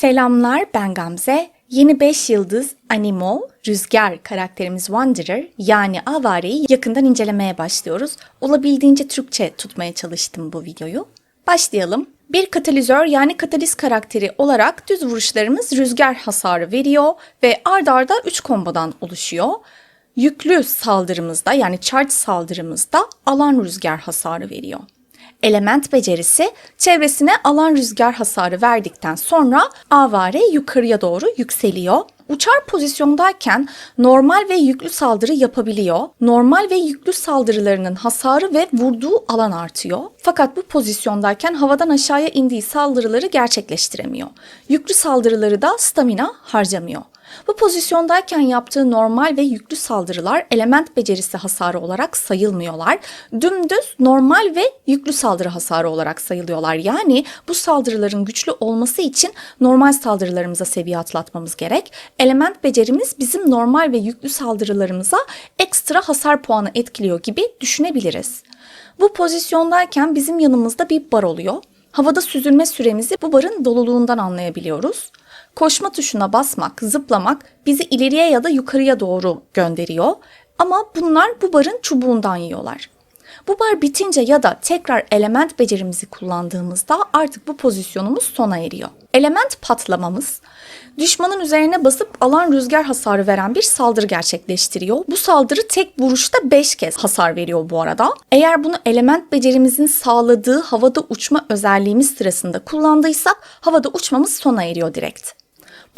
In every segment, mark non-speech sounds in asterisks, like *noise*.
Selamlar ben Gamze. Yeni 5 yıldız Animo, Rüzgar karakterimiz Wanderer yani Avare'yi yakından incelemeye başlıyoruz. Olabildiğince Türkçe tutmaya çalıştım bu videoyu. Başlayalım. Bir katalizör yani kataliz karakteri olarak düz vuruşlarımız rüzgar hasarı veriyor ve ard arda 3 kombodan oluşuyor. Yüklü saldırımızda yani charge saldırımızda alan rüzgar hasarı veriyor. Element becerisi çevresine alan rüzgar hasarı verdikten sonra avare yukarıya doğru yükseliyor. Uçar pozisyondayken normal ve yüklü saldırı yapabiliyor. Normal ve yüklü saldırılarının hasarı ve vurduğu alan artıyor. Fakat bu pozisyondayken havadan aşağıya indiği saldırıları gerçekleştiremiyor. Yüklü saldırıları da stamina harcamıyor. Bu pozisyondayken yaptığı normal ve yüklü saldırılar element becerisi hasarı olarak sayılmıyorlar. Dümdüz normal ve yüklü saldırı hasarı olarak sayılıyorlar. Yani bu saldırıların güçlü olması için normal saldırılarımıza seviye atlatmamız gerek. Element becerimiz bizim normal ve yüklü saldırılarımıza ekstra hasar puanı etkiliyor gibi düşünebiliriz. Bu pozisyondayken bizim yanımızda bir bar oluyor. Havada süzülme süremizi bu barın doluluğundan anlayabiliyoruz. Koşma tuşuna basmak, zıplamak bizi ileriye ya da yukarıya doğru gönderiyor. Ama bunlar bu barın çubuğundan yiyorlar. Bu bar bitince ya da tekrar element becerimizi kullandığımızda artık bu pozisyonumuz sona eriyor. Element patlamamız düşmanın üzerine basıp alan rüzgar hasarı veren bir saldırı gerçekleştiriyor. Bu saldırı tek vuruşta 5 kez hasar veriyor bu arada. Eğer bunu element becerimizin sağladığı havada uçma özelliğimiz sırasında kullandıysak havada uçmamız sona eriyor direkt.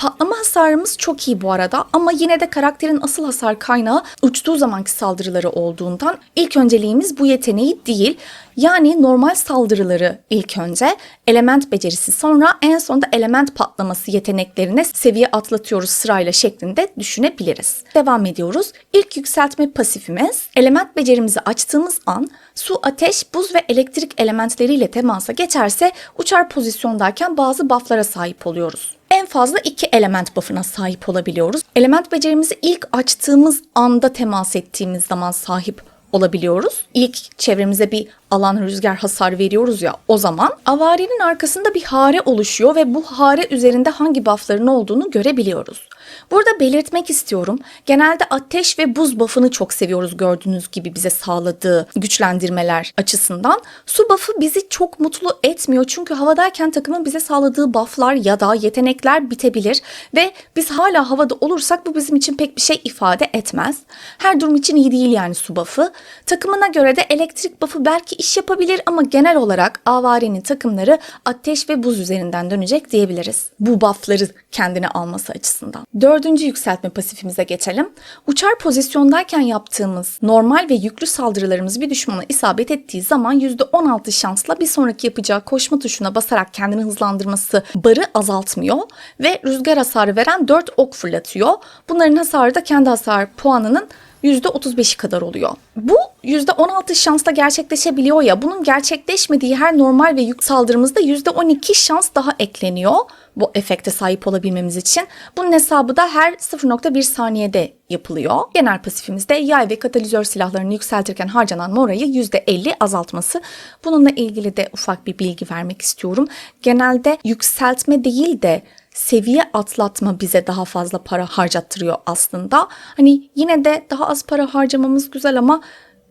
Patlama hasarımız çok iyi bu arada ama yine de karakterin asıl hasar kaynağı uçtuğu zamanki saldırıları olduğundan ilk önceliğimiz bu yeteneği değil. Yani normal saldırıları ilk önce, element becerisi sonra en sonunda element patlaması yeteneklerine seviye atlatıyoruz sırayla şeklinde düşünebiliriz. Devam ediyoruz. İlk yükseltme pasifimiz element becerimizi açtığımız an su, ateş, buz ve elektrik elementleriyle temasa geçerse uçar pozisyondayken bazı bufflara sahip oluyoruz fazla iki element buff'ına sahip olabiliyoruz. Element becerimizi ilk açtığımız anda temas ettiğimiz zaman sahip olabiliyoruz. İlk çevremize bir alan rüzgar hasar veriyoruz ya o zaman avarenin arkasında bir hare oluşuyor ve bu hare üzerinde hangi buffların olduğunu görebiliyoruz. Burada belirtmek istiyorum. Genelde ateş ve buz buff'ını çok seviyoruz gördüğünüz gibi bize sağladığı güçlendirmeler açısından. Su buff'ı bizi çok mutlu etmiyor çünkü havadayken takımın bize sağladığı buff'lar ya da yetenekler bitebilir ve biz hala havada olursak bu bizim için pek bir şey ifade etmez. Her durum için iyi değil yani su buff'ı. Takımına göre de elektrik buff'ı belki iş yapabilir ama genel olarak avarenin takımları ateş ve buz üzerinden dönecek diyebiliriz. Bu buff'ları kendine alması açısından. Dördüncü yükseltme pasifimize geçelim. Uçar pozisyondayken yaptığımız normal ve yüklü saldırılarımız bir düşmana isabet ettiği zaman %16 şansla bir sonraki yapacağı koşma tuşuna basarak kendini hızlandırması barı azaltmıyor ve rüzgar hasarı veren 4 ok fırlatıyor. Bunların hasarı da kendi hasar puanının %35'i kadar oluyor. Bu %16 şansla gerçekleşebiliyor ya bunun gerçekleşmediği her normal ve yük saldırımızda %12 şans daha ekleniyor bu efekte sahip olabilmemiz için. Bunun hesabı da her 0.1 saniyede yapılıyor. Genel pasifimizde yay ve katalizör silahlarını yükseltirken harcanan morayı %50 azaltması. Bununla ilgili de ufak bir bilgi vermek istiyorum. Genelde yükseltme değil de seviye atlatma bize daha fazla para harcattırıyor aslında. Hani yine de daha az para harcamamız güzel ama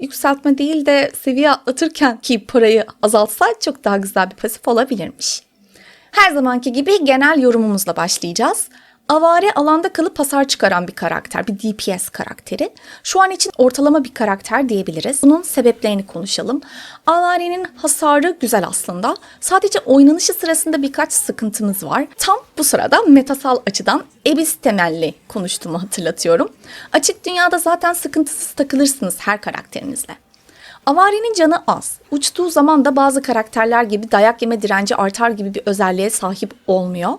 yükseltme değil de seviye atlatırken ki parayı azaltsa çok daha güzel bir pasif olabilirmiş. Her zamanki gibi genel yorumumuzla başlayacağız. Avare alanda kalıp hasar çıkaran bir karakter, bir DPS karakteri. Şu an için ortalama bir karakter diyebiliriz. Bunun sebeplerini konuşalım. Avare'nin hasarı güzel aslında. Sadece oynanışı sırasında birkaç sıkıntımız var. Tam bu sırada metasal açıdan Ebis temelli konuştuğumu hatırlatıyorum. Açık dünyada zaten sıkıntısız takılırsınız her karakterinizle. Avari'nin canı az. Uçtuğu zaman da bazı karakterler gibi dayak yeme direnci artar gibi bir özelliğe sahip olmuyor.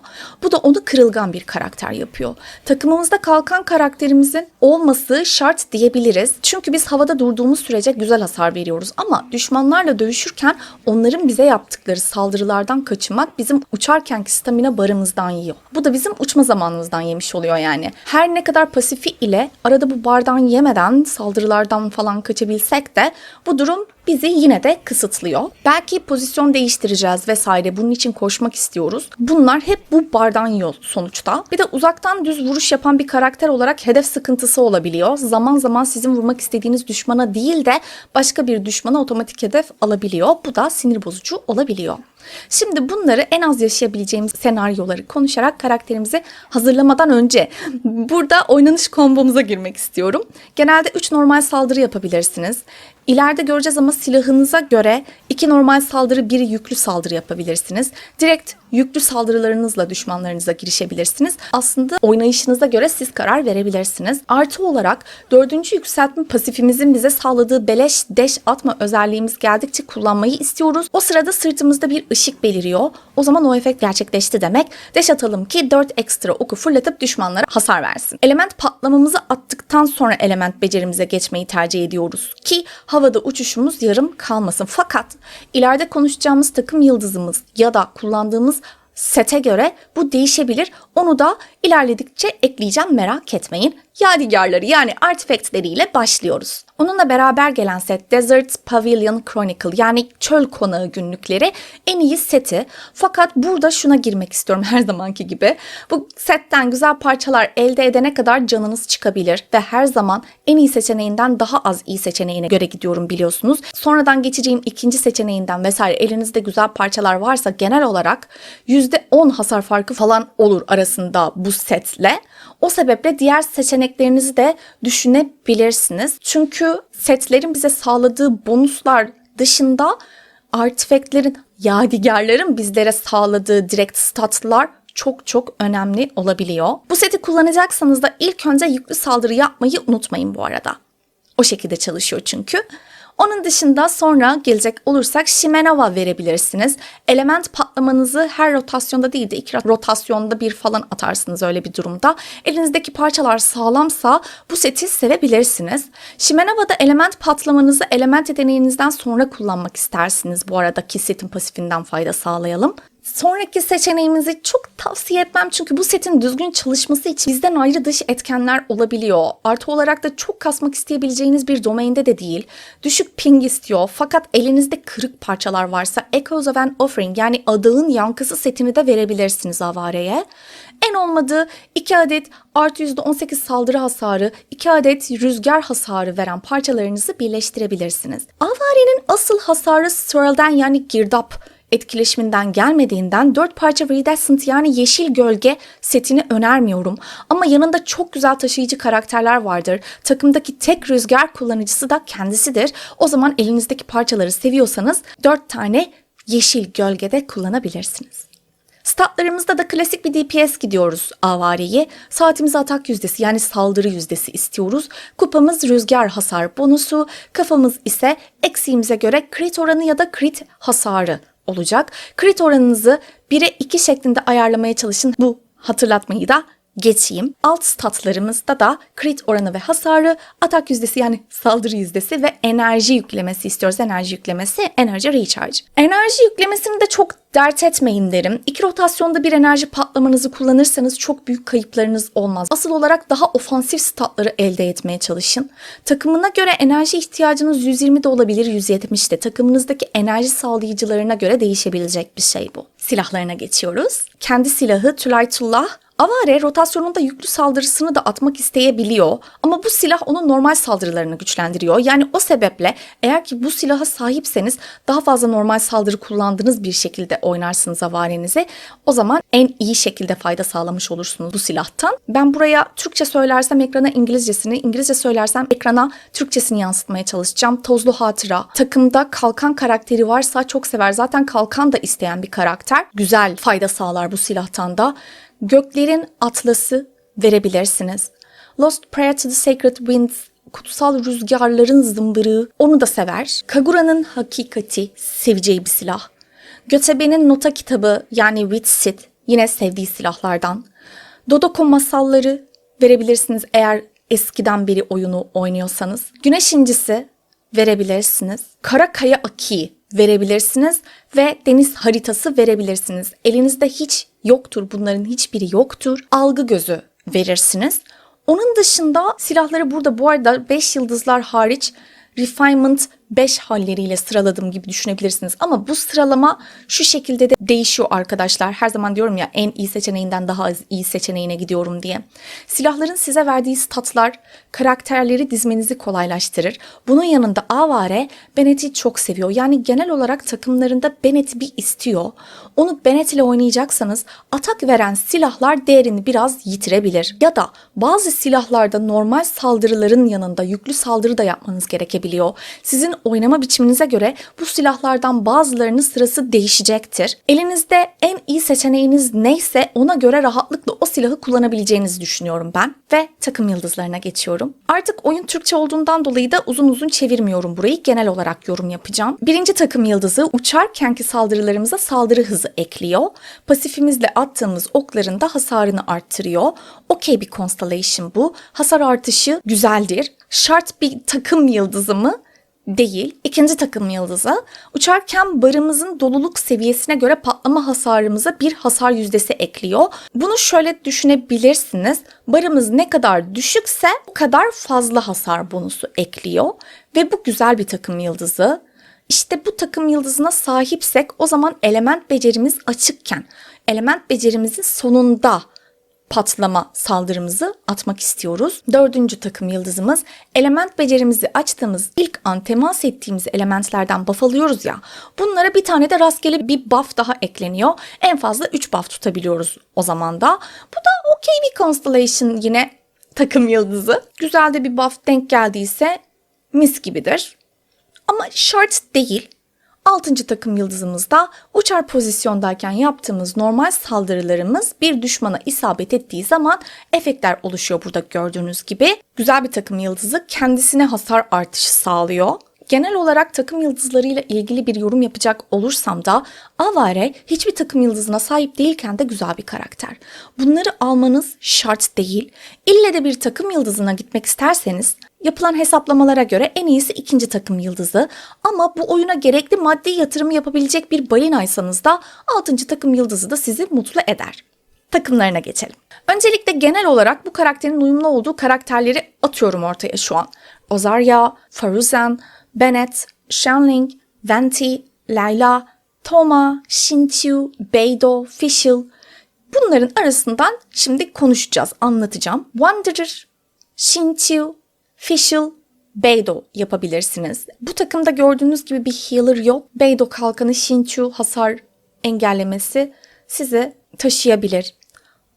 Bu da onu kırılgan bir karakter yapıyor. Takımımızda kalkan karakterimizin olması şart diyebiliriz. Çünkü biz havada durduğumuz sürece güzel hasar veriyoruz. Ama düşmanlarla dövüşürken onların bize yaptıkları saldırılardan kaçınmak bizim uçarkenki stamina barımızdan yiyor. Bu da bizim uçma zamanımızdan yemiş oluyor yani. Her ne kadar pasifi ile arada bu bardan yemeden saldırılardan falan kaçabilsek de bu durum bizi yine de kısıtlıyor. Belki pozisyon değiştireceğiz vesaire bunun için koşmak istiyoruz. Bunlar hep bu bardan yol sonuçta. Bir de uzaktan düz vuruş yapan bir karakter olarak hedef sıkıntısı olabiliyor. Zaman zaman sizin vurmak istediğiniz düşmana değil de başka bir düşmana otomatik hedef alabiliyor. Bu da sinir bozucu olabiliyor. Şimdi bunları en az yaşayabileceğimiz senaryoları konuşarak karakterimizi hazırlamadan önce *laughs* burada oynanış kombomuza girmek istiyorum. Genelde 3 normal saldırı yapabilirsiniz. İleride göreceğiz ama silahınıza göre iki normal saldırı, bir yüklü saldırı yapabilirsiniz. Direkt yüklü saldırılarınızla düşmanlarınıza girişebilirsiniz. Aslında oynayışınıza göre siz karar verebilirsiniz. Artı olarak dördüncü yükseltme pasifimizin bize sağladığı beleş deş atma özelliğimiz geldikçe kullanmayı istiyoruz. O sırada sırtımızda bir ışık beliriyor. O zaman o efekt gerçekleşti demek. Deş atalım ki 4 ekstra oku fırlatıp düşmanlara hasar versin. Element patlamamızı attıktan sonra element becerimize geçmeyi tercih ediyoruz ki havada uçuşumuz yarım kalmasın. Fakat ileride konuşacağımız takım yıldızımız ya da kullandığımız sete göre bu değişebilir. Onu da ilerledikçe ekleyeceğim merak etmeyin. Yadigarları yani artifactleriyle başlıyoruz. Onunla beraber gelen set Desert Pavilion Chronicle yani çöl konağı günlükleri en iyi seti. Fakat burada şuna girmek istiyorum *laughs* her zamanki gibi. Bu setten güzel parçalar elde edene kadar canınız çıkabilir ve her zaman en iyi seçeneğinden daha az iyi seçeneğine göre gidiyorum biliyorsunuz. Sonradan geçeceğim ikinci seçeneğinden vesaire elinizde güzel parçalar varsa genel olarak %10 hasar farkı falan olur arasında bu setle. O sebeple diğer seçeneklerinizi de düşünebilirsiniz. Çünkü setlerin bize sağladığı bonuslar dışında artifactlerin, yadigarların bizlere sağladığı direkt statlar çok çok önemli olabiliyor. Bu seti kullanacaksanız da ilk önce yüklü saldırı yapmayı unutmayın bu arada. O şekilde çalışıyor çünkü. Onun dışında sonra gelecek olursak Shimenova verebilirsiniz. Element patlamanızı her rotasyonda değil de iki rotasyonda bir falan atarsınız öyle bir durumda. Elinizdeki parçalar sağlamsa bu seti sevebilirsiniz. Shimenova'da element patlamanızı element yeteneğinizden sonra kullanmak istersiniz. Bu aradaki setin pasifinden fayda sağlayalım. Sonraki seçeneğimizi çok tavsiye etmem çünkü bu setin düzgün çalışması için bizden ayrı dış etkenler olabiliyor. Artı olarak da çok kasmak isteyebileceğiniz bir domainde de değil. Düşük ping istiyor fakat elinizde kırık parçalar varsa Echoes of an Offering yani adağın yankısı setini de verebilirsiniz avareye. En olmadığı 2 adet artı %18 saldırı hasarı, 2 adet rüzgar hasarı veren parçalarınızı birleştirebilirsiniz. Avarenin asıl hasarı Swirl'den yani girdap etkileşiminden gelmediğinden 4 parça Viridescent yani yeşil gölge setini önermiyorum. Ama yanında çok güzel taşıyıcı karakterler vardır. Takımdaki tek rüzgar kullanıcısı da kendisidir. O zaman elinizdeki parçaları seviyorsanız 4 tane yeşil gölgede kullanabilirsiniz. Statlarımızda da klasik bir DPS gidiyoruz avareyi. Saatimiz atak yüzdesi yani saldırı yüzdesi istiyoruz. Kupamız rüzgar hasar bonusu. Kafamız ise eksiğimize göre crit oranı ya da crit hasarı olacak. Crit oranınızı 1'e 2 şeklinde ayarlamaya çalışın. Bu hatırlatmayı da geçeyim. Alt statlarımızda da crit oranı ve hasarı, atak yüzdesi yani saldırı yüzdesi ve enerji yüklemesi istiyoruz. Enerji yüklemesi, enerji recharge. Enerji yüklemesini de çok dert etmeyin derim. İki rotasyonda bir enerji patlamanızı kullanırsanız çok büyük kayıplarınız olmaz. Asıl olarak daha ofansif statları elde etmeye çalışın. Takımına göre enerji ihtiyacınız 120 de olabilir 170 de. Takımınızdaki enerji sağlayıcılarına göre değişebilecek bir şey bu. Silahlarına geçiyoruz. Kendi silahı Tülaytullah Avare rotasyonunda yüklü saldırısını da atmak isteyebiliyor ama bu silah onun normal saldırılarını güçlendiriyor. Yani o sebeple eğer ki bu silaha sahipseniz daha fazla normal saldırı kullandığınız bir şekilde oynarsınız avarenizi. O zaman en iyi şekilde fayda sağlamış olursunuz bu silahtan. Ben buraya Türkçe söylersem ekrana İngilizcesini, İngilizce söylersem ekrana Türkçesini yansıtmaya çalışacağım. Tozlu hatıra. Takımda kalkan karakteri varsa çok sever. Zaten kalkan da isteyen bir karakter. Güzel fayda sağlar bu silahtan da. Göklerin atlası verebilirsiniz. Lost Prayer to the Sacred Winds kutsal rüzgarların zımbırığı onu da sever. Kagura'nın hakikati seveceği bir silah. Götebe'nin nota kitabı yani Witsit yine sevdiği silahlardan. Dodoko masalları verebilirsiniz eğer eskiden beri oyunu oynuyorsanız. Güneş incisi verebilirsiniz. Kara Kaya Aki verebilirsiniz ve deniz haritası verebilirsiniz. Elinizde hiç yoktur bunların hiçbiri yoktur. Algı gözü verirsiniz. Onun dışında silahları burada bu arada 5 yıldızlar hariç Refinement 5 halleriyle sıraladığım gibi düşünebilirsiniz. Ama bu sıralama şu şekilde de değişiyor arkadaşlar. Her zaman diyorum ya en iyi seçeneğinden daha az iyi seçeneğine gidiyorum diye. Silahların size verdiği statlar karakterleri dizmenizi kolaylaştırır. Bunun yanında Avare Bennett'i çok seviyor. Yani genel olarak takımlarında Bennett bir istiyor. Onu Bennett ile oynayacaksanız atak veren silahlar değerini biraz yitirebilir. Ya da bazı silahlarda normal saldırıların yanında yüklü saldırı da yapmanız gerekebiliyor. Sizin oynama biçiminize göre bu silahlardan bazılarının sırası değişecektir. Elinizde en iyi seçeneğiniz neyse ona göre rahatlıkla o silahı kullanabileceğinizi düşünüyorum ben. Ve takım yıldızlarına geçiyorum. Artık oyun Türkçe olduğundan dolayı da uzun uzun çevirmiyorum burayı. Genel olarak yorum yapacağım. Birinci takım yıldızı uçarkenki saldırılarımıza saldırı hızı ekliyor. Pasifimizle attığımız okların da hasarını arttırıyor. Okey bir constellation bu. Hasar artışı güzeldir. Şart bir takım yıldızı mı? Değil. İkinci takım yıldızı. Uçarken barımızın doluluk seviyesine göre patlama hasarımıza bir hasar yüzdesi ekliyor. Bunu şöyle düşünebilirsiniz. Barımız ne kadar düşükse o kadar fazla hasar bonusu ekliyor. Ve bu güzel bir takım yıldızı. İşte bu takım yıldızına sahipsek o zaman element becerimiz açıkken element becerimizin sonunda patlama saldırımızı atmak istiyoruz. Dördüncü takım yıldızımız element becerimizi açtığımız ilk an temas ettiğimiz elementlerden buff alıyoruz ya. Bunlara bir tane de rastgele bir buff daha ekleniyor. En fazla 3 buff tutabiliyoruz o zaman da. Bu da okey bir constellation yine takım yıldızı. Güzel de bir buff denk geldiyse mis gibidir. Ama şart değil. Altıncı takım yıldızımızda uçar pozisyondayken yaptığımız normal saldırılarımız bir düşmana isabet ettiği zaman efektler oluşuyor burada gördüğünüz gibi. Güzel bir takım yıldızı kendisine hasar artışı sağlıyor. Genel olarak takım yıldızlarıyla ilgili bir yorum yapacak olursam da Avare hiçbir takım yıldızına sahip değilken de güzel bir karakter. Bunları almanız şart değil. İlle de bir takım yıldızına gitmek isterseniz Yapılan hesaplamalara göre en iyisi ikinci takım yıldızı ama bu oyuna gerekli maddi yatırımı yapabilecek bir balinaysanız da altıncı takım yıldızı da sizi mutlu eder. Takımlarına geçelim. Öncelikle genel olarak bu karakterin uyumlu olduğu karakterleri atıyorum ortaya şu an. Ozarya, Faruzan, Bennett, Shanling, Venti, Layla, Toma, Shinchu, Beidou, Fischl. Bunların arasından şimdi konuşacağız, anlatacağım. Wanderer, Shinchu, Fischl, Beidou yapabilirsiniz. Bu takımda gördüğünüz gibi bir healer yok. Beidou kalkanı Shinchu hasar engellemesi sizi taşıyabilir.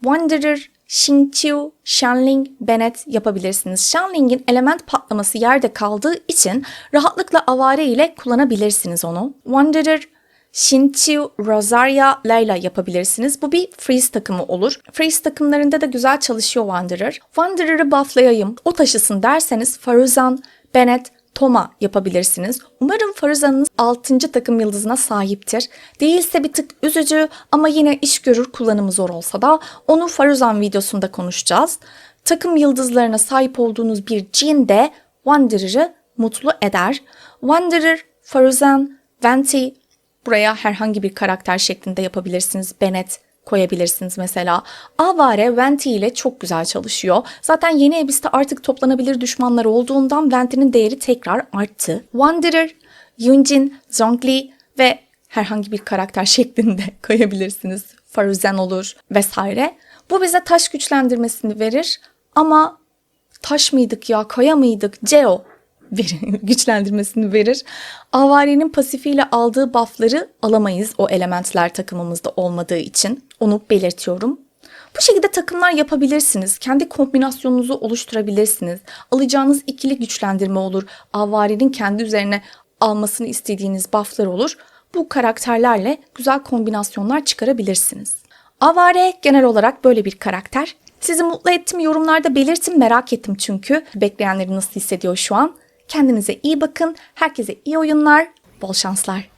Wanderer, Shinchu, Shanling, Bennett yapabilirsiniz. Shanling'in element patlaması yerde kaldığı için rahatlıkla avare ile kullanabilirsiniz onu. Wanderer, Shinchu, Rosaria, Layla yapabilirsiniz. Bu bir freeze takımı olur. Freeze takımlarında da güzel çalışıyor Wanderer. Wanderer'ı bufflayayım, o taşısın derseniz Faruzan, Bennett, Toma yapabilirsiniz. Umarım Faruzan'ınız 6. takım yıldızına sahiptir. Değilse bir tık üzücü ama yine iş görür kullanımı zor olsa da onu Faruzan videosunda konuşacağız. Takım yıldızlarına sahip olduğunuz bir cin de Wanderer'ı mutlu eder. Wanderer, Faruzan, Venti, Buraya herhangi bir karakter şeklinde yapabilirsiniz. Bennett koyabilirsiniz mesela. Avare Venti ile çok güzel çalışıyor. Zaten yeni Abyss'te artık toplanabilir düşmanlar olduğundan Venti'nin değeri tekrar arttı. Wanderer, Yunjin, Zhongli ve herhangi bir karakter *laughs* şeklinde koyabilirsiniz. Faruzen olur vesaire. Bu bize taş güçlendirmesini verir ama taş mıydık ya kaya mıydık? Geo *laughs* güçlendirmesini verir. Avari'nin pasifiyle aldığı buffları alamayız o elementler takımımızda olmadığı için. Onu belirtiyorum. Bu şekilde takımlar yapabilirsiniz. Kendi kombinasyonunuzu oluşturabilirsiniz. Alacağınız ikili güçlendirme olur. Avari'nin kendi üzerine almasını istediğiniz bufflar olur. Bu karakterlerle güzel kombinasyonlar çıkarabilirsiniz. Avare genel olarak böyle bir karakter. Sizi mutlu etti mi yorumlarda belirtin merak ettim çünkü. Bekleyenleri nasıl hissediyor şu an? Kendinize iyi bakın. Herkese iyi oyunlar. Bol şanslar.